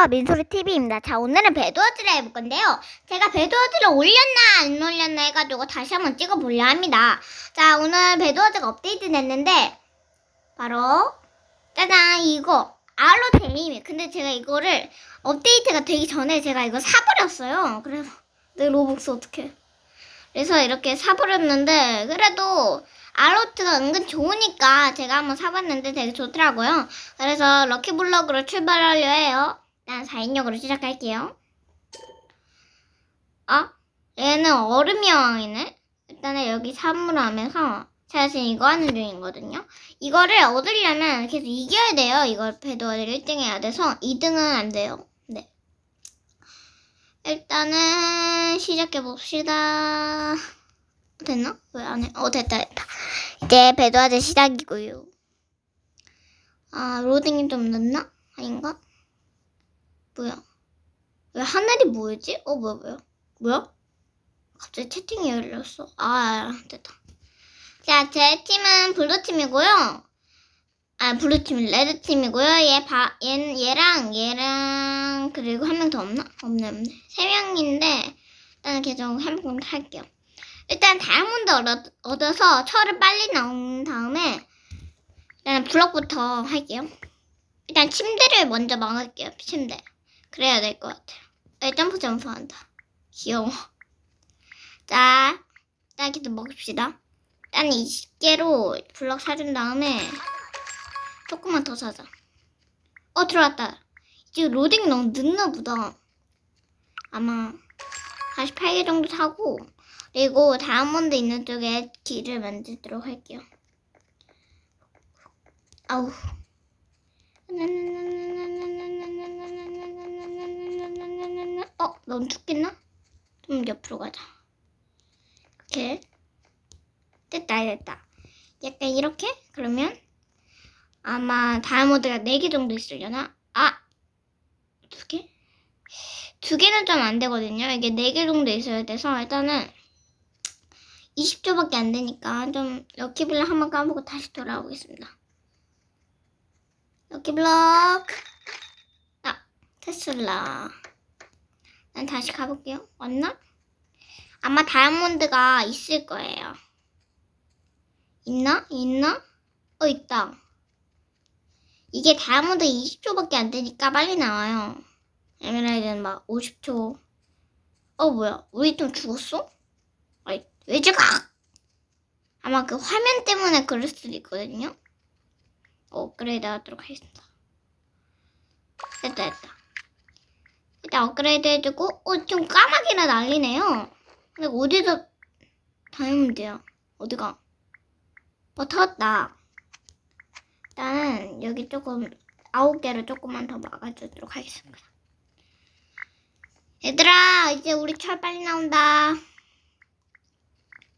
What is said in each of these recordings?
안녕하세요. 민소리 TV입니다. 자, 오늘은 배드워즈를 해볼 건데요. 제가 배드워즈를 올렸나 안 올렸나 해가지고 다시 한번 찍어보려 합니다. 자, 오늘 배드워즈가 업데이트 됐는데, 바로, 짜잔, 이거. 알로 데이미. 근데 제가 이거를 업데이트가 되기 전에 제가 이거 사버렸어요. 그래서, 내 로벅스 어떡해. 그래서 이렇게 사버렸는데, 그래도, 알로트가 은근 좋으니까 제가 한번 사봤는데 되게 좋더라고요. 그래서 럭키블럭으로 출발하려 해요. 일단 4인용으로 시작할게요. 아, 얘는 얼음 여왕이네? 일단은 여기 3으로 하면서 제가 지금 이거 하는 중이거든요. 이거를 얻으려면 계속 이겨야 돼요. 이걸 배도를 1등 해야 돼서 2등은 안 돼요. 네. 일단은 시작해봅시다. 됐나? 왜 안 해? 어, 됐다, 됐다. 이제 배도하자 시작이고요. 아, 로딩이 좀 늦나? 아닌가? 뭐야? 왜 하늘이 뭐였지? 어, 뭐야, 뭐야? 뭐야? 갑자기 채팅이 열렸어. 아, 됐다. 자, 제 팀은 블루 팀이고요. 아, 블루 팀, 레드 팀이고요. 얘, 바, 얘, 얘랑, 얘랑, 그리고 한 명 더 없나? 없네, 없네. 세 명인데, 일단 계속 한번 할게요. 일단 다이아몬드 얻어, 얻어서 철을 빨리 넣은 다음에 일단 블럭부터 할게요. 일단 침대를 먼저 막을게요. 침대. 그래야 될 것 같아요. 네, 점프 점프한다. 귀여워. 자, 계속 먹읍시다. 일단 20개로 블럭 사준 다음에 조금만 더 사자. 어, 들어왔다. 지금 로딩 너무 늦나 보다. 아마 48개 정도 사고 그리고 다이아몬드 있는 쪽에 길을 만들도록 할게요. 아우. 어, 넌 죽겠나? 좀 옆으로 가자. 이렇게. 됐다, 됐다. 약간 이렇게? 그러면 아마 다이아몬드가 4개 정도 있으려나? 아! 두 개? 두 개는 좀 안 되거든요. 이게 4개 정도 있어야 돼서 일단은 20초밖에 안 되니까 좀 럭키블럭 한번 까보고 다시 돌아오겠습니다. 럭키블럭 아 테슬라 난 다시 가볼게요. 왔나? 아마 다이아몬드가 있을 거예요. 있나? 있나? 어 있다. 이게 다이아몬드 20초밖에 안 되니까 빨리 나와요. 에메랄드는 막 50초. 어 뭐야? 우리 좀 죽었어? 아이 왜 죽어? 아마 그 화면 때문에 그럴 수도 있거든요. 업그레이드 하도록 하겠습니다. 됐다, 됐다. 일단 업그레이드 해주고, 어, 좀 까마귀나 난리네요. 근데 어디서 다이아몬드야? 어디가? 어, 터졌다. 일단, 여기 조금, 아홉 개를 조금만 더 막아주도록 하겠습니다. 얘들아, 이제 우리 철 빨리 나온다.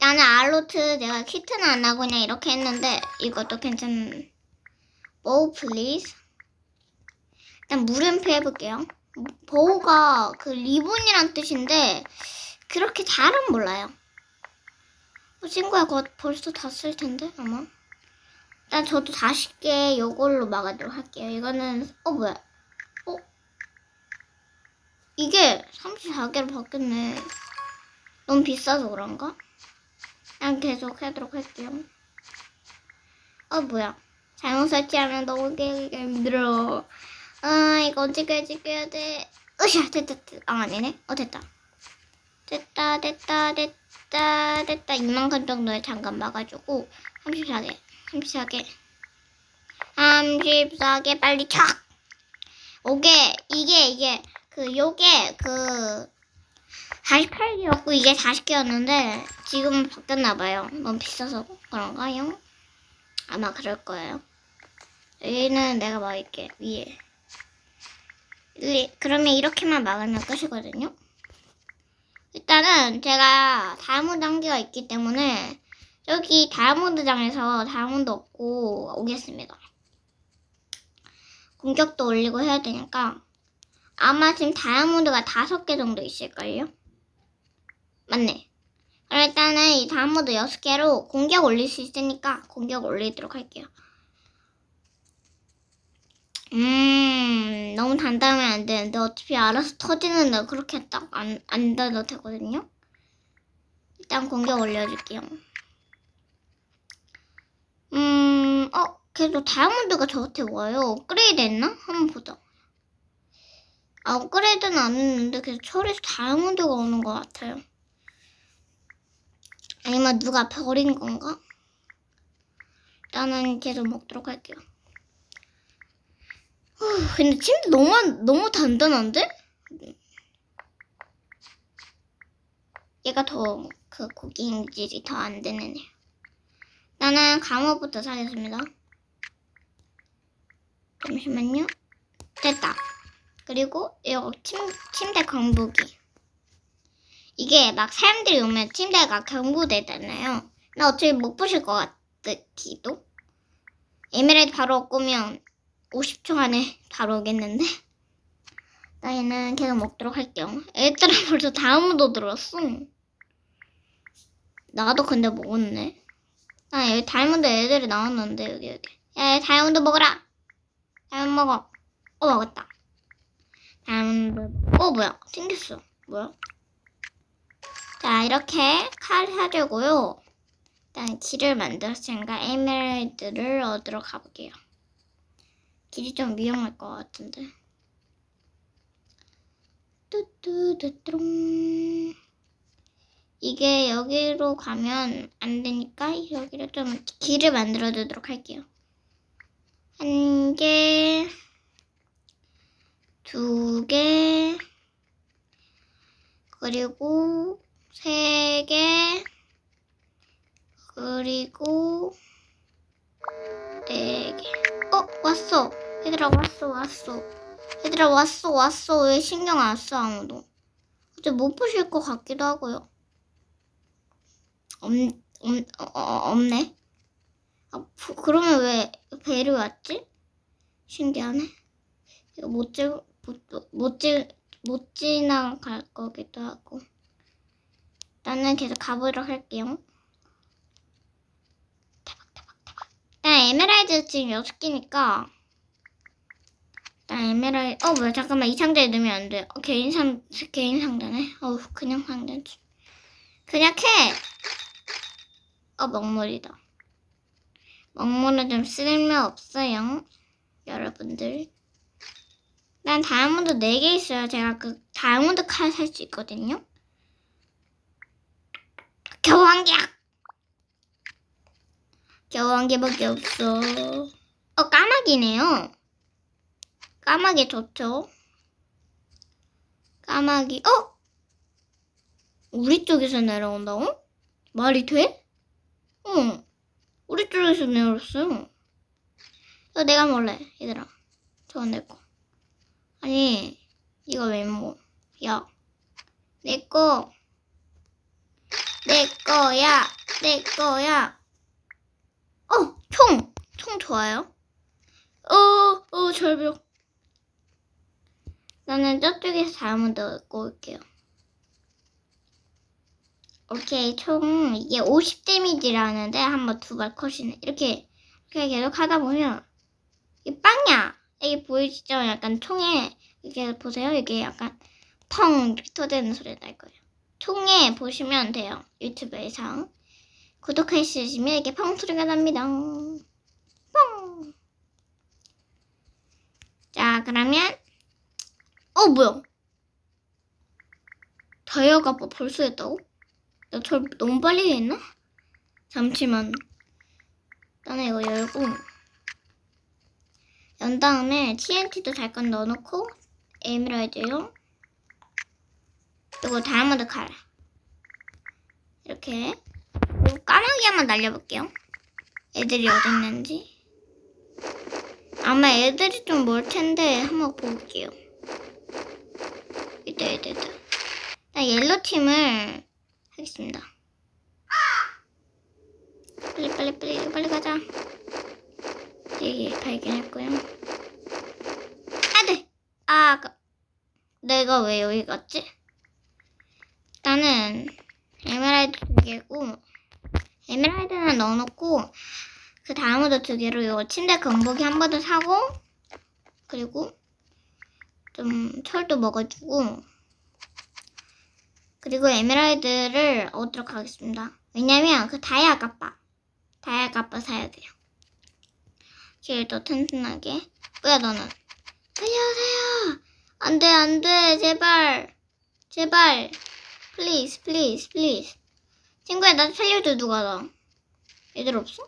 나는 알로트 내가 키트는 안 하고 그냥 이렇게 했는데 이것도 괜찮은 보우 플리즈 일단 물음표 해볼게요 보우가 그 리본이란 뜻인데 그렇게 잘은 몰라요 어, 친구야 그거 벌써 다 쓸 텐데 아마 일단 저도 40개 요걸로 막아도록 할게요 이거는 어 뭐야 어 이게 34개로 바뀌었네 너무 비싸서 그런가? 그냥 계속 하도록 할게요. 어, 뭐야. 잘못 설치하면 너무 힘들어. 아, 이거 까지 깨야 돼? 으쌰, 됐다, 됐다. 아, 아니네. 어, 됐다. 됐다, 됐다, 됐다, 됐다. 이만큼 정도의 잠깐 막아주고, 34개, 34개. 34개 빨리 촥! 오게, 이게, 이게, 그, 요게, 그, 48개였고 이게 40개였는데 지금은 바뀌었나봐요. 너무 비싸서 그런가요? 아마 그럴 거예요. 여기는 내가 막을게 위에. 위, 그러면 이렇게만 막으면 끝이거든요. 일단은 제가 다이아몬드 한 개가 있기 때문에 여기 다이아몬드 장에서 다이아몬드 얻고 오겠습니다. 공격도 올리고 해야 되니까 아마 지금 다이아몬드가 다섯 개 정도 있을걸요? 맞네. 그럼 일단은 이 다이아몬드 6개로 공격 올릴 수 있으니까 공격 올리도록 할게요. 음, 너무 단단하면 안 되는데 어차피 알아서 터지는데 그렇게 딱 안, 안 닫아도 되거든요. 일단 공격 올려줄게요. 음, 어, 그래도 다이아몬드가 저한테 와요. 업그레이드 했나? 한번 보자. 아, 업그레이드는 안 했는데 계속 철에서 다이아몬드가 오는 것 같아요. 아니면 누가 버린 건가? 일단은 계속 먹도록 할게요. 후, 근데 침대 너무, 너무 단단한데? 얘가 더, 그 고기 인질이 더 안 되는 애. 나는 감옥부터 사겠습니다. 잠시만요. 됐다. 그리고 이거 침, 침대 경보기. 이게 막 사람들이 오면 침대가 경보되잖아요. 나 어차피 못 보실 것 같기도. 에메랄드 바로 꾸면 50초 안에 바로 오겠는데. 나 얘는 계속 먹도록 할게요. 애들은 벌써 다음으로 들었어. 나도 근데 먹었네. 아, 여기 다이아몬드 애들이 나왔는데, 여기, 여기. 야, 다이아몬드 먹어라! 다이아몬드 먹어. 어, 먹었다. 다이아몬드. 어, 뭐야. 생겼어. 뭐야? 자, 이렇게 칼 사려고요. 일단 길을 만들었으니까 에메랄드를 얻으러 가볼게요. 길이 좀 위험할 것 같은데. 뚜뚜뚜뚜롱. 이게 여기로 가면 안 되니까 여기를 좀 길을 만들어 두도록 할게요. 한 개, 두 개, 그리고 세 개, 그리고 네 개. 어, 왔어. 얘들아, 왔어, 왔어. 얘들아, 왔어, 왔어. 왜 신경 안 써, 아무도? 이제 못 보실 것 같기도 하고요. 없, 없, 어, 어, 없네. 아, 부- 그러면 왜 배를 왔지? 신기하네. 이거 못 지, 못, 못 지, 못 지나갈 거기도 하고. 나는 계속 가보도록 할게요. 에메랄드 지금 6개니까. 일단 에메랄드, 어, 뭐야, 잠깐만. 이 상자에 넣으면 안 돼. 어, 개인 상, 개인 상자네. 어우, 그냥 상자지. 그냥 캐! 어, 먹물이다. 먹물은 좀 쓸모 없어요. 여러분들. 난 다이아몬드 4개 있어요. 제가 그 다이아몬드 칼 살 수 있거든요. 겨우 한 개야. 겨우 한 개밖에 없어. 어, 까마귀네요. 까마귀 좋죠? 까마귀, 어? 우리 쪽에서 내려온다고? 말이 돼? 응. 우리 쪽에서 내렸어요. 이거 내가 몰래, 얘들아. 저거 내 거. 아니, 이거 왜 뭐? 야, 내 거. 내 거야. 내 거야. 어, 총. 총 좋아요. 어, 어, 절벽. 나는 저쪽에서 다이아몬드 얻고 올게요. 오케이, 총 이게 50 데미지라는데 한번 두 발 컷이네. 이렇게 이렇게 계속 하다 보면 이 빵야 이게 보이시죠? 약간 총에 이렇게 보세요. 이게 약간 펑 터지는 소리 날 거예요. 총에 보시면 돼요. 유튜브에서 구독해 주시면 이렇게 펑 소리가 납니다. 펑. 자, 그러면 어 뭐야? 다이아가 뭐 벌써 했다고? 나 절 너무 빨리 했나? 잠시만. 나는 이거 열고 연 다음에 TNT도 잠깐 넣어놓고 에메랄드요. 그리고 다이아몬드 칼 이렇게 그리고 까마귀 한번 날려볼게요. 애들이 어디 있는지 아마 애들이 좀 멀 텐데 한번 볼게요. 이따 이따 이따. 나 옐로 팀을 하겠습니다. 빨리 빨리 빨리 빨리 가자. 여기 발견했고요. 아 네. 아 그, 내가 왜 여기 갔지? 나는 에메랄드 두 개고 에메랄드는 넣어놓고 그 다음으로 두 개로 요 침대 건복이 한번더 사고 그리고 좀 철도 먹어주고 그리고 에메랄드를 얻도록 하겠습니다. 왜냐면 그 다이아 kap바 다이아 kap바 사야 돼요. 길도 튼튼하게. 뭐야 너는? 살려주세요. 안돼 안돼 제발 제발 플리즈 플리즈 플리즈 친구야 나 살려줘 누가 나 애들 없어?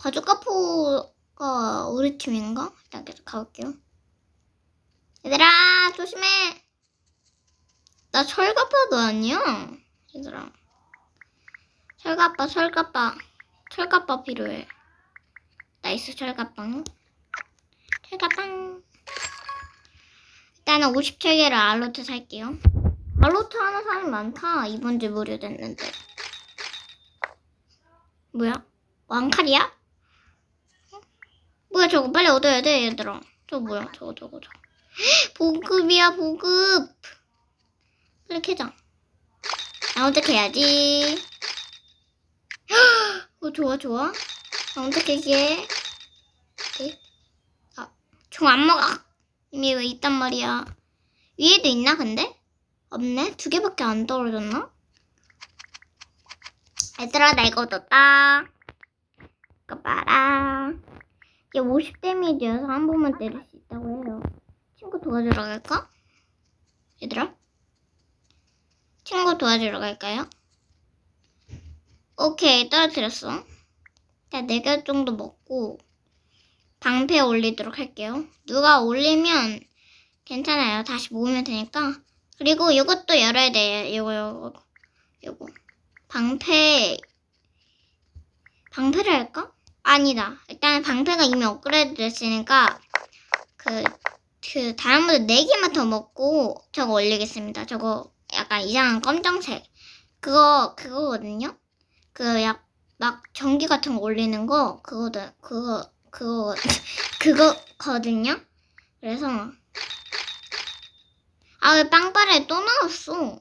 바주 카포가 우리 팀인가? 일단 계속 가볼게요. 얘들아 조심해. 나 철갑바도 아니야. 얘들아. 철갑바 철갑바 철갑바 필요해. 나이스 철갑방. 철갑방. 일단은 57개를 알로트 살게요. 알로트 하는 사람이 많다. 이번 주 무료 됐는데. 뭐야? 왕칼이야? 뭐야 저거 빨리 얻어야 돼 얘들아. 저거 뭐야 저거 저거 저거. 보급이야 보급. 혼자 캐야지. 어 좋아 좋아. 캐게. 오케이. 아, 종안 먹어. 이미 왜 있단 말이야. 위에도 있나 근데? 없네. 두 개밖에 안 떨어졌나? 얘들아 나 이거 얻었다. 이거 봐라. 이게 50 데미지여서 한 번만 때릴 수 있다고 해요. 친구 도와주러 갈까? 얘들아? 친구 도와주러 갈까요? 오케이, 떨어뜨렸어. 자, 4개 정도 먹고 방패 올리도록 할게요. 누가 올리면 괜찮아요. 다시 모으면 되니까. 그리고 이것도 열어야 돼요. 이거, 이거, 이거. 방패, 방패를 할까? 아니다. 일단 방패가 이미 업그레이드 됐으니까 그, 그 다른 분들 4개만 더 먹고 저거 올리겠습니다. 저거 약간 이상한 검정색. 그거, 그거거든요? 그, 약, 막 전기 같은 거 올리는 거, 그거든, 그거, 그거, 그거거든요? 그래서, 아, 왜 빵빠레 또 나왔어?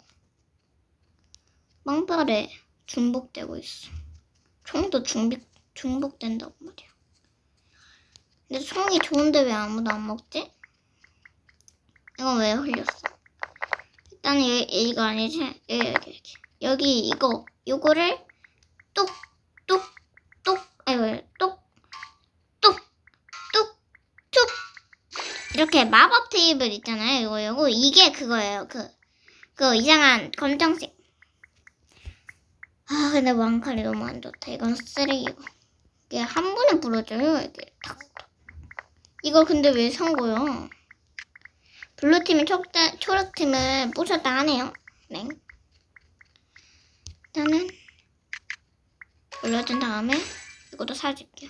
빵빠레 중복되고 있어. 총도 중복, 중복된다고 말이야. 근데 총이 좋은데 왜 아무도 안 먹지? 이건 왜 흘렸어? 일단은 여기, 이거 아니지? 여기, 여기, 여기. 이거, 요거를 뚝, 뚝, 뚝, 아이고, 뚝, 뚝, 뚝, 뚝. 이렇게 마법 테이블 있잖아요. 이거, 요거. 이게 그거예요. 그, 그 이상한 검정색. 아, 근데 왕칼이 너무 안 좋다. 이건 쓰레기고. 이게 한 번에 부러져요. 이게 탁, 탁. 이거 근데 왜 산 거야? 블루팀이 초록팀을 부셨다 하네요. 네. 일단은 올려준 다음에 이것도 사줄게요.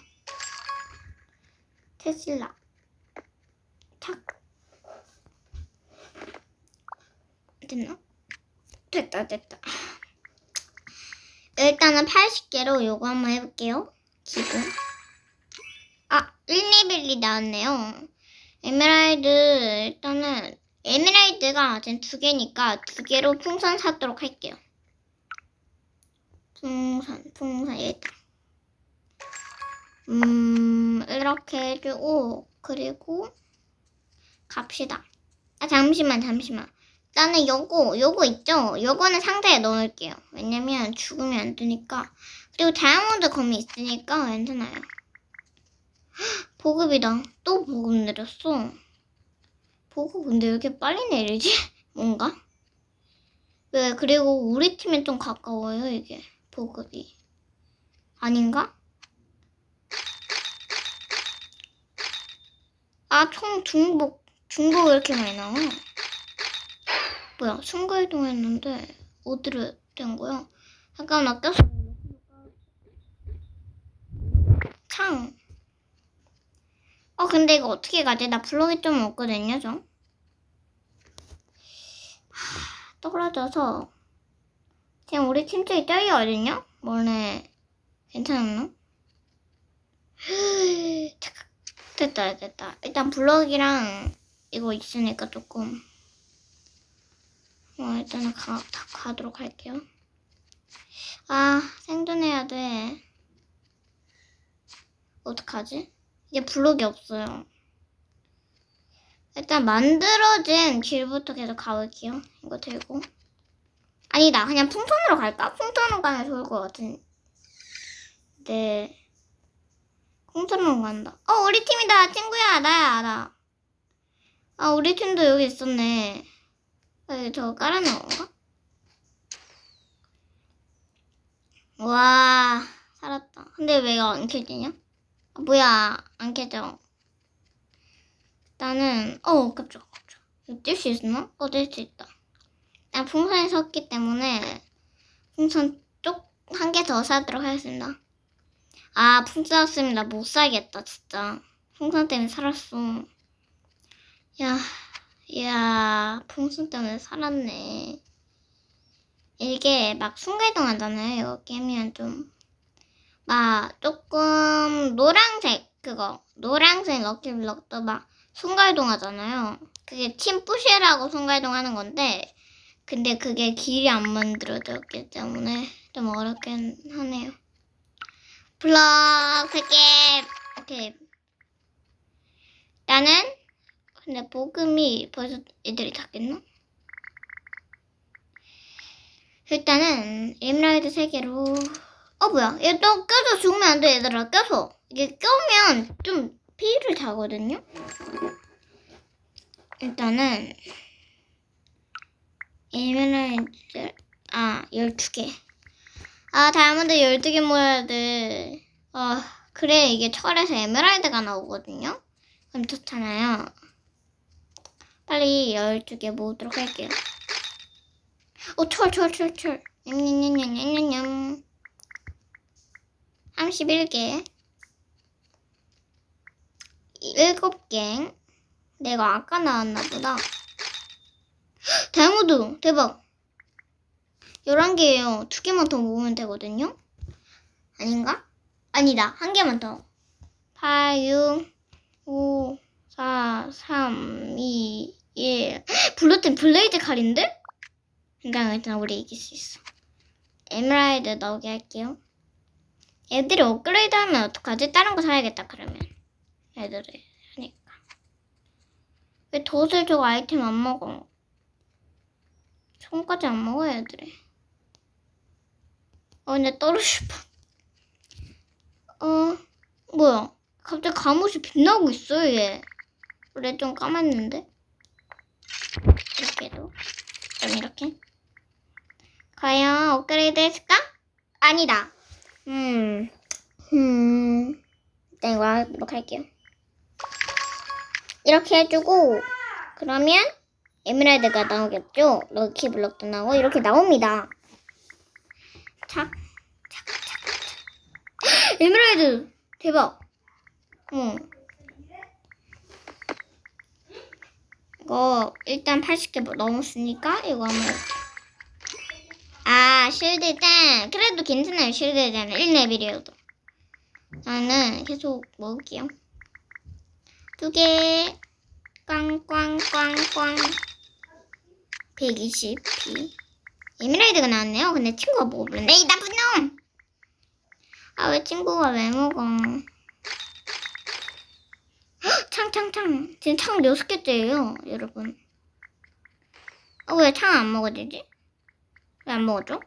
테슬라. 탁. 됐나? 됐다, 됐다. 일단은 80개로 요거 한번 해볼게요. 기본. 아, 1레벨이 나왔네요. 에메랄드, 일단은, 에메랄드가 지금 두 개니까 두 개로 풍선 사도록 할게요. 풍선, 풍선, 일단. 음, 이렇게 해주고, 그리고, 갑시다. 아, 잠시만, 잠시만. 나는 요거, 요거 있죠? 요거는 상자에 넣을게요. 왜냐면 죽으면 안 되니까. 그리고 다이아몬드 검이 있으니까 괜찮아요. 헉, 보급이다. 또 보급 내렸어. 보급 근데 왜 이렇게 빨리 내리지? 뭔가? 왜, 그리고 우리 팀에 좀 가까워요, 이게. 보급이. 아닌가? 아, 총 중복, 중복 왜 이렇게 많이 나와? 뭐야, 순간이동했는데, 어디로 된 거야? 잠깐, 나 꼈어. 창. 어, 근데 이거 어떻게 가지? 나 블록이 좀 없거든요, 좀. 하, 떨어져서. 지금 우리 팀 쪽이 떨리거든요? 뭐네. 괜찮았나? 잠깐. 됐다, 됐다. 일단 블럭이랑 이거 있으니까 조금. 어, 일단은 가, 다 가도록 할게요. 아, 생존해야 돼. 어떡하지? 이제 블록이 없어요. 일단 만들어진 길부터 계속 가볼게요. 이거 들고. 아니다. 그냥 풍선으로 갈까? 풍선으로 가면 좋을 것 같은. 네. 풍선으로 간다. 어, 우리 팀이다. 친구야. 나야, 나. 아, 우리 팀도 여기 있었네. 여기 저거 깔아놓은 건가? 와, 살았다. 근데 왜 이거 안 켜지냐? 아, 뭐야, 안 켜져. 나는, 어, 깜짝. 이거 뛸수 있나? 어, 뛸수 있다. 나 풍선에 섰기 때문에 풍선 쪽 한 개 더 사도록 하겠습니다. 아, 풍선 나못 살겠다, 진짜. 풍선 때문에 살았어. 야, 야, 풍선 때문에 살았네. 이게 막 순간이동 하잖아요. 이거 깨면 좀. 막 조금 노란색, 그거. 노란색 럭키블럭도 막 순간이동 하잖아요. 그게 팀푸시라고 순간이동 하는 건데, 근데 그게 길이 안 만들어졌기 때문에 좀 어렵긴 하네요. 블럭 3개. 오케이. 나는 근데 복음이 벌써 애들이 닫겠나? 일단은 에메랄드 3개로 어 뭐야? 얘 또 껴서 죽으면 안 돼 얘들아. 껴서. 이게 껴면 좀 피를 자거든요? 일단은 에메랄드 아 12개. 아 다이아몬드 12개 모아야 돼. 아, 그래. 이게 철에서 에메랄드가 나오거든요? 그럼 좋잖아요. 빨리 12개 모으도록 할게요. 어, 철, 철, 철, 철. 냠냠냠냠냠냠. 31개. 7개. 내가 아까 나왔나 보다. 다이아몬드 대박. 11개예요. 두 개만 더 모으면 되거든요. 아닌가? 아니다. 한 개만 더. 8, 6, 5, 4, 3, 2, 1. 블루팀 블레이드 칼인데? 그러니까 일단 우리 이길 수 있어. 에메랄드 나오게 할게요. 애들이 업그레이드 하면 어떡하지? 다른 거 사야겠다 그러면. 애들이 하니까. 왜 덫을 저거 아이템 안 먹어? 손까지 안 먹어 애들이. 어 근데 떨어질 뻔. 어 뭐야? 갑자기 감옷이 빛나고 있어 얘. 원래 좀 까맣는데. 이렇게도. 좀 이렇게. 과연 업그레이드 했을까? 아니다. 음, 음, 일단 이거 하도록 할게요. 이렇게 해주고, 그러면 에메랄드가 나오겠죠? 럭키 블럭도 나오고, 이렇게 나옵니다. 착, 착, 착, 착. 에메랄드! 대박! 응. 이거 일단 80개 넘었으니까 이거 한번 아, 땐 그래도 괜찮아요. 땐 1레벨이어도. 나는 계속 먹을게요. 두 개. 꽝꽝꽝꽝. 120p. 에메랄드가 나왔네요. 근데 친구가 먹어버렸네. 이 나쁜 놈! 아, 왜 친구가 왜 먹어? 헉, 창, 창, 창. 지금 창 6개째예요, 여러분. 어, 왜 창 안 먹어지지? 왜 안 먹어줘?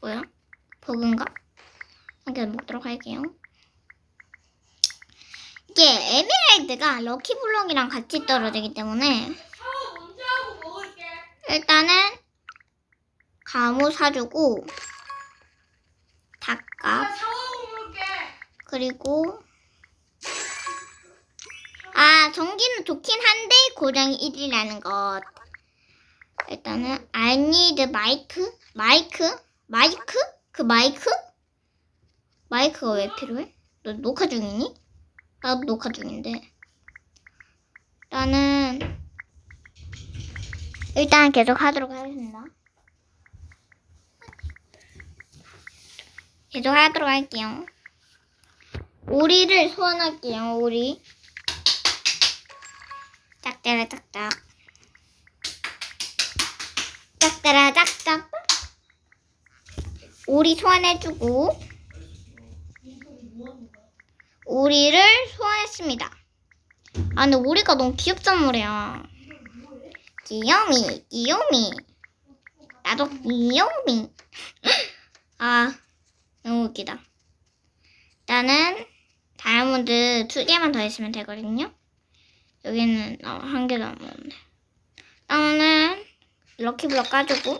뭐야? 버그인가? 이렇게 먹도록 할게요. 이게 에메랄드가 럭키블럭이랑 같이 떨어지기 때문에. 일단은 가무 사주고 닭값. 그리고 아 전기는 좋긴 한데 고장이 1이라는 것 일단은 I need 마이크 마이크 마이크 그 마이크 마이크가 왜 필요해? 너 녹화 중이니? 나도 녹화 중인데 나는 일단 계속 하도록 하겠습니다. 계속 하도록 할게요. 오리를 소환할게요. 오리. 짝대라 짝짝. 짝대라 짝짝. 오리 소환해주고 오리를 소환했습니다. 아 근데 오리가 너무 귀엽단 말이야. 귀요미, 귀요미. 나도 귀요미. 아, 너무 웃기다. 나는 다이아몬드 두 개만 더 있으면 되거든요. 여기는 어, 한 개도 안 먹었네. 나는 럭키블럭 까주고.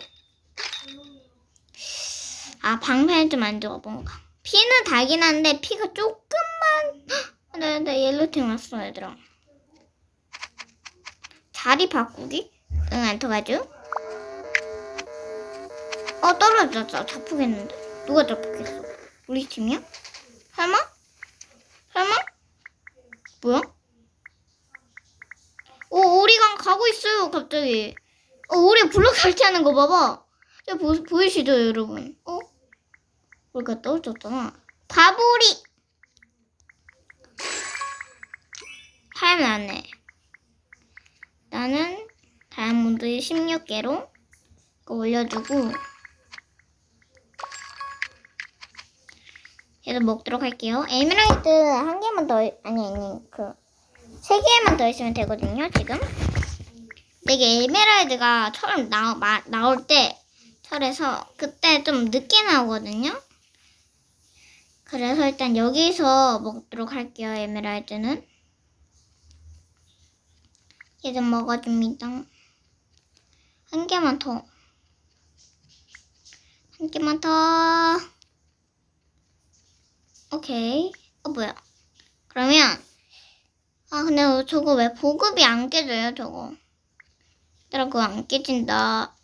아, 방패는 좀 안 좋아, 뭔가. 피는 달긴 한데, 피가 조금만. 헉, 나, 나 옐로팀 왔어, 얘들아. 자리 바꾸기? 응, 안 터가죠? 어, 떨어졌어. 자쁘겠는데? 누가 자쁘겠어? 우리 팀이야? 설마? 설마? 뭐야? 오, 오리가 가고 있어요, 갑자기. 어, 오리 블록 설치하는 거 봐봐. 저 보, 보이시죠, 여러분? 어? 우리가 떨어졌잖아. 바보리! 하면 안 해. 나는 다이아몬드 16개로 이거 올려주고 얘도 먹도록 할게요. 에메랄드 한 개만 더, 아니, 아니, 그, 세 개만 더 있으면 되거든요, 지금. 이게 에메랄드가 처음 나, 마, 나올 때, 철에서, 그때 좀 늦게 나오거든요. 그래서 일단 여기서 먹도록 할게요, 에메랄드는. 얘 좀 먹어줍니다. 한 개만 더. 한 개만 더. 오케이. 어, 뭐야. 그러면, 아, 근데 저거 왜 보급이 안 깨져요, 저거. 얘들아, 그거 안 깨진다.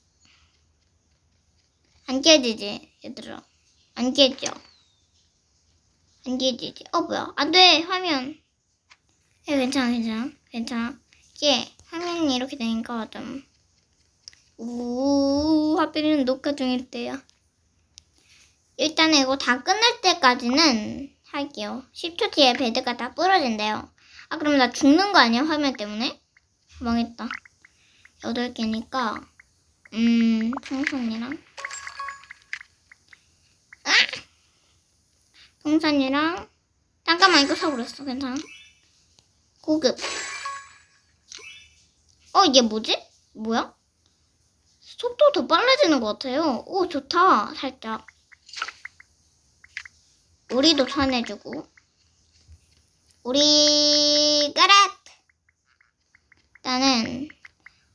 안 깨지지, 얘들아. 안 깨져. 안 깨지지. 어, 뭐야. 안 돼, 화면. 예, 괜찮아, 괜찮아. 괜찮아. 이게 화면이 이렇게 되니까 좀, 우, 하필이면 녹화 중일 때야. 일단 이거 다 끝날 때까지는 할게요. 10초 뒤에 베드가 다 부러진대요. 아, 그럼 나 죽는 거 아니야? 화면 때문에? 망했다. 8개니까, 음, 풍선이랑, 아! 풍선이랑, 잠깐만, 이거 사버렸어. 괜찮아. 고급. 어, 이게 뭐지? 뭐야? 속도 더 빨라지는 것 같아요. 오, 좋다. 살짝. 우리도 전해주고. 우리, 까랏! 나는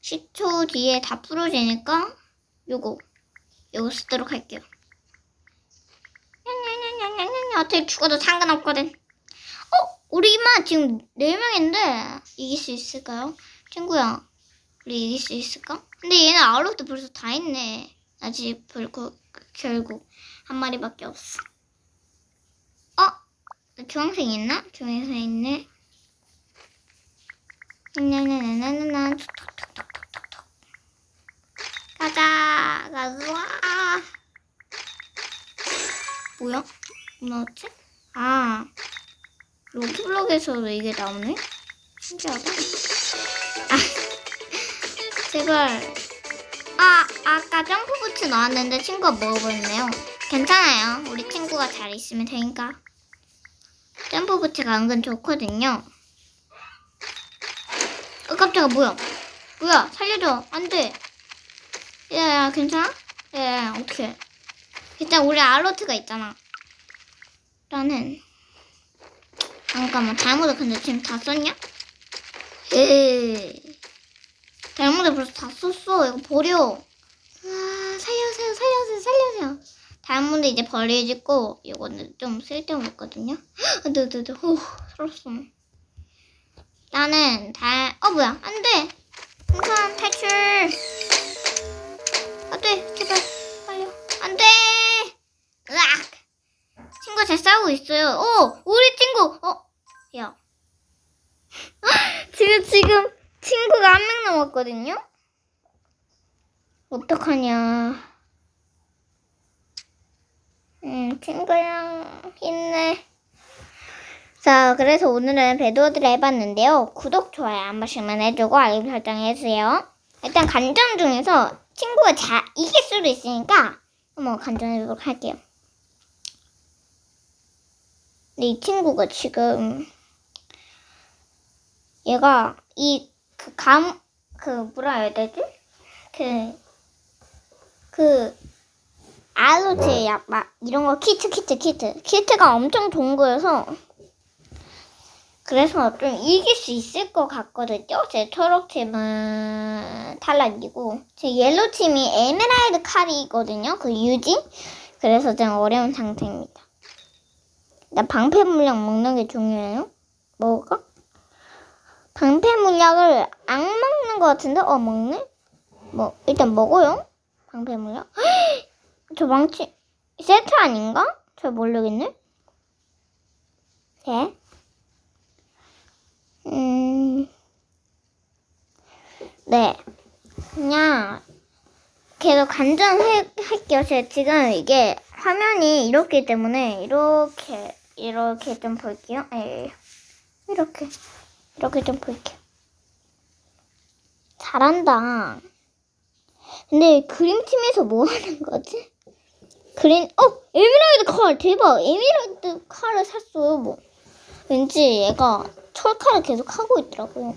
10초 뒤에 다 풀어지니까 요거, 요거 쓰도록 할게요. 어차피 죽어도 상관없거든. 어? 우리만 지금 4명인데 이길 수 있을까요? 친구야, 우리 이길 수 있을까? 근데 얘는 아웃도 벌써 다 있네. 아직 결국, 결국 한 마리밖에 없어. 어? 나 주황색 있나? 주황색 있네. 나나나나나나 톡톡톡톡톡톡 가자 가자 뭐야? 뭐 나왔지? 아 로키블럭에서도 이게 나오네? 신기하다. 아 제발. 아 아까 점프부츠 나왔는데 친구가 먹어버렸네요. 괜찮아요. 우리 친구가 잘 있으면 되니까. 점프부츠가 은근 좋거든요. 어 깜짝아 뭐야? 뭐야? 살려줘. 안 돼. 야 야 괜찮아? 야 야 어떡해. 일단 우리 알로트가 있잖아 나는 잠깐만 잘못을 근데 지금 다 썼냐? 에이 잘못을 벌써 다 썼어 이거 버려 아 살려주세요 살려주세요 살려주세요 잘못을 이제 버리고 이거는 좀 쓸데없거든요 안돼 안돼 안돼 후 살았어 나는 다, 어, 뭐야. 안 돼. 풍선 탈출. 안 돼. 제발. 친구가 잘 싸우고 있어요. 어, 우리 친구. 어, 야. 지금, 지금 친구가 한 명 남았거든요? 어떡하냐. 음, 친구랑 힘내. 자, 그래서 오늘은 배드워드를 해봤는데요. 구독, 좋아요 한 번씩만 해주고 알림 설정 해주세요. 일단 간전 중에서 친구가 잘 이길 수도 있으니까 한번 간전해보도록 할게요. 근데 이 친구가 지금 얘가 이 그 감 그 뭐라 해야 되지? 그그 알로제 약막 이런 거 키트 키트 키트 키트가 엄청 동그래서 그래서 좀 이길 수 있을 것 같거든요. 제 초록 팀은 탈락이고 제 옐로 팀이 에메랄드 칼이거든요. 그 유진. 그래서 좀 어려운 상태입니다. 나 방패 물약 먹는 게 중요해요. 먹을까? 방패 물약을 안 먹는 것 같은데? 어 먹네? 뭐 일단 먹어요. 방패 물약. 저 망치 세트 아닌가? 잘 모르겠네. 네. 음, 네. 그냥 계속 간전할게요. 제가 지금 이게 화면이 이렇기 때문에 이렇게 이렇게 좀 볼게요. 예, 이렇게 이렇게 좀 볼게요. 잘한다. 근데 그림팀에서 뭐 하는 거지? 그린 어? 에메랄드 칼! 대박! 에메랄드 칼을 샀어요 뭐. 왠지 얘가 철칼을 계속 하고 있더라고요.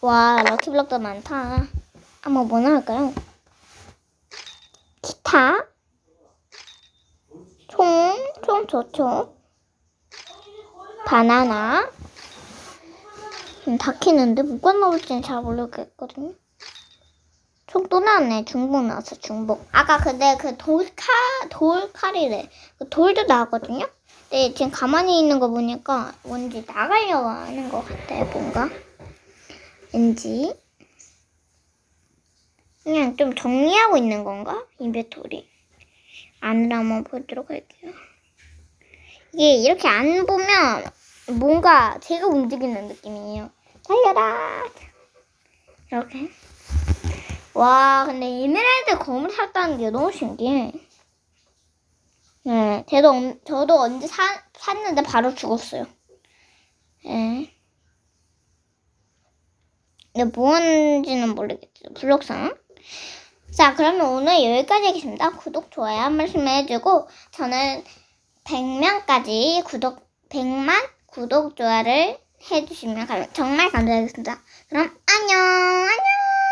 와 럭키블럭도 많다. 아마 뭐나 할까요? 기타 총총 좋죠 바나나 음, 다 캐는데 뭐가 나올지는 잘 모르겠거든요 총 또 나왔네. 중복 나왔어, 중복. 아까 근데 그 돌칼, 돌칼이래. 그 돌도 나왔거든요? 근데 지금 가만히 있는 거 보니까 뭔지 나가려고 하는 것 같아요, 뭔가. 왠지. 그냥 좀 정리하고 있는 건가? 인벤토리. 안을 한번 보도록 할게요. 이게 이렇게 안 보면 뭔가 제가 움직이는 느낌이에요. 달려라! 이렇게. 와, 근데 에메랄드 검을 샀다는 게 너무 신기해. 네, 저도, 언- 저도 언제 사, 샀는데 바로 죽었어요. 예. 근데 뭐 하는지는 모르겠어요. 블록상. 자, 그러면 오늘 여기까지 하겠습니다. 구독, 좋아요 한 말씀 해주고, 저는 100명까지 구독, 100만 구독, 좋아요를 해주시면 감- 정말 감사하겠습니다. 그럼 안녕, 안녕!